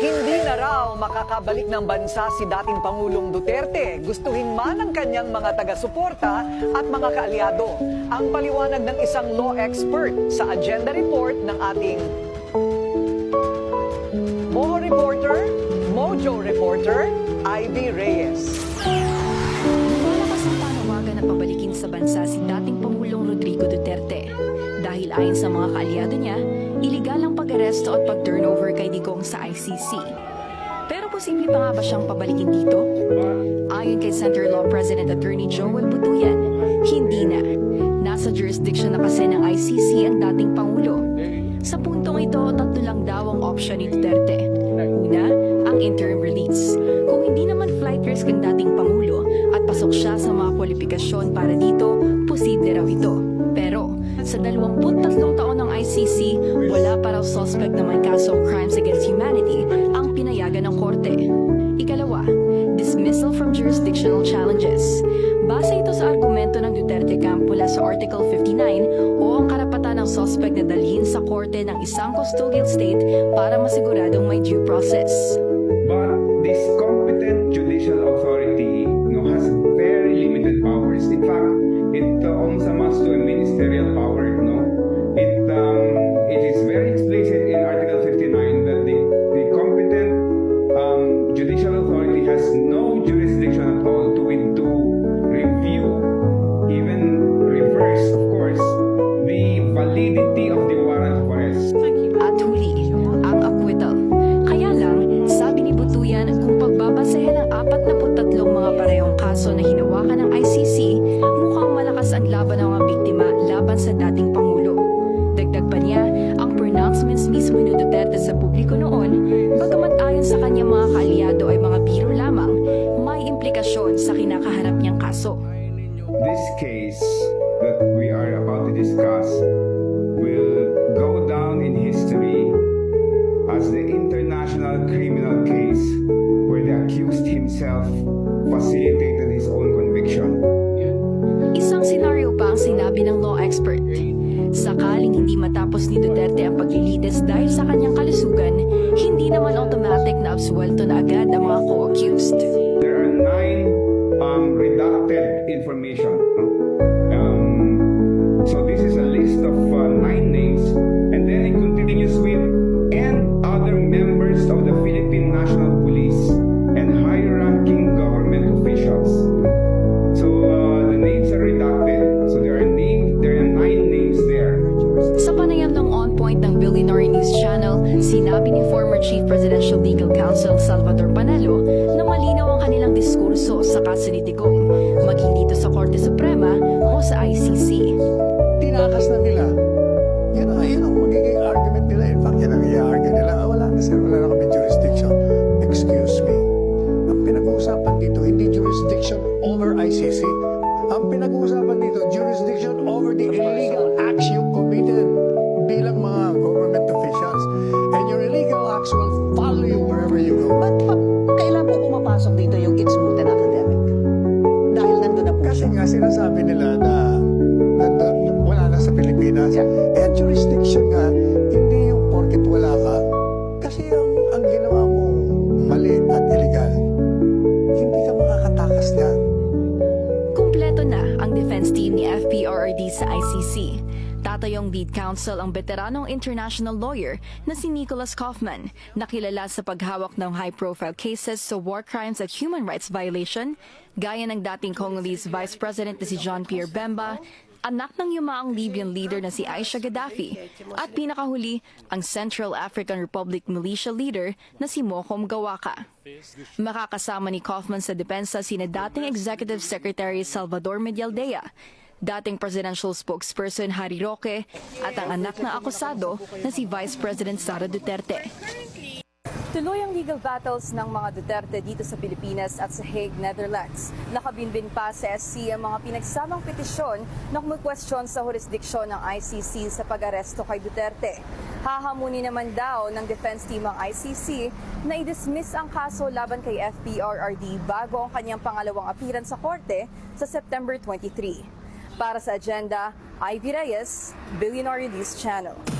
Hindi na raw makakabalik ng bansa si dating Pangulong Duterte. Gustuhin man ng kanyang mga taga-suporta at mga kaalyado. Ang paliwanag ng isang law expert sa agenda report ng ating Moho reporter, Mojo reporter, Ivy Reyes. Malakas ang panawagan na pabalikin sa bansa si dating Pangulong Rodrigo Duterte. Dahil ayon sa mga kaalyado niya, iligal ang pag-aresto at pag-turnover kay Digong sa ICC. Pero posible pa nga ba siyang pabalikin dito? Ayon kay Center Law President Attorney Joel Butuyan, hindi na. Nasa jurisdiction na kasi ng ICC ang dating Pangulo. Sa puntong ito, tatlo lang daw ang option ni Duterte. Una, ang interim release. Kung hindi naman flight risk ang dating Pangulo at pasok siya sa mga kwalifikasyon para dito, posible raw ito. Pero, sa 23 taon ng ICC, wala pa raw suspect na may crimes against humanity ang pinayagan ng korte. Ikalawa, dismissal from jurisdictional challenges. Base ito sa argumento ng Duterte Camp sa Article 59 o ang karapatan ng suspect na dalhin sa korte ng isang custodial state para masiguradong may due process. But this competent judicial authority laban sa dating Pangulo. Dagdag pa niya, ang pronouncements mismo ni Duterte sa publiko noon, bagamat ayon sa kanyang mga kaalyado ay mga biro lamang, may implikasyon sa kinakaharap niyang kaso. This case that we are about to discuss matapos ni Duterte ang paglilitis dahil sa kanyang kalusugan, hindi naman automatic na absuelto na agad ang mga co-accused. Sinabi ni former Chief Presidential Legal Counsel Salvador Panalo na malinaw ang kanilang diskurso sa kaso ni Digong, maging dito sa Korte Suprema o sa ICC. tinakas na nila. Yan ang, yan ang magiging argument nila. In fact, yan ang i-argue nila. Ah, wala na sir, wala na kami jurisdiction. Excuse me. Ang pinag-uusapan dito, hindi jurisdiction over ICC. Ang pinag-uusapan dito, jurisdiction over the illegal acts you committed bilang mga sinasabi nila na nandun, wala na sa Pilipinas. Eh, ang jurisdiction nga, hindi yung porket wala ka. Kasi ang, ang ginawa mo mali at illegal, hindi ka makakatakas niyan. Kumpleto na ang defense team ni FPRRD sa ICC. Tatayong lead counsel ang veteranong international lawyer na si Nicholas Kaufman, nakilala sa paghawak ng high-profile cases sa war crimes at human rights violation, gaya ng dating Congolese Vice President na si John Pierre Bemba, anak ng yumaang Libyan leader na si Aisha Gaddafi, at pinakahuli, ang Central African Republic militia leader na si Mokom Gawaka. Makakasama ni Kaufman sa depensa sina dating Executive Secretary Salvador Medialdea, dating presidential spokesperson Harry Roque, at ang anak ng akusado na si Vice President Sara Duterte. Tuloy ang legal battles ng mga Duterte dito sa Pilipinas at sa Hague, Netherlands. Nakabinbin pa sa SC ang mga pinagsamang petisyon na kumukwestiyon sa jurisdiksyon ng ICC sa pag-aresto kay Duterte. Hahamuni naman daw ng defense team ang ICC na i-dismiss ang kaso laban kay FPRRD bago ang kanyang pangalawang apiran sa korte sa September 23. Para sa agenda, Ivy Reyes, Billionaire News Channel.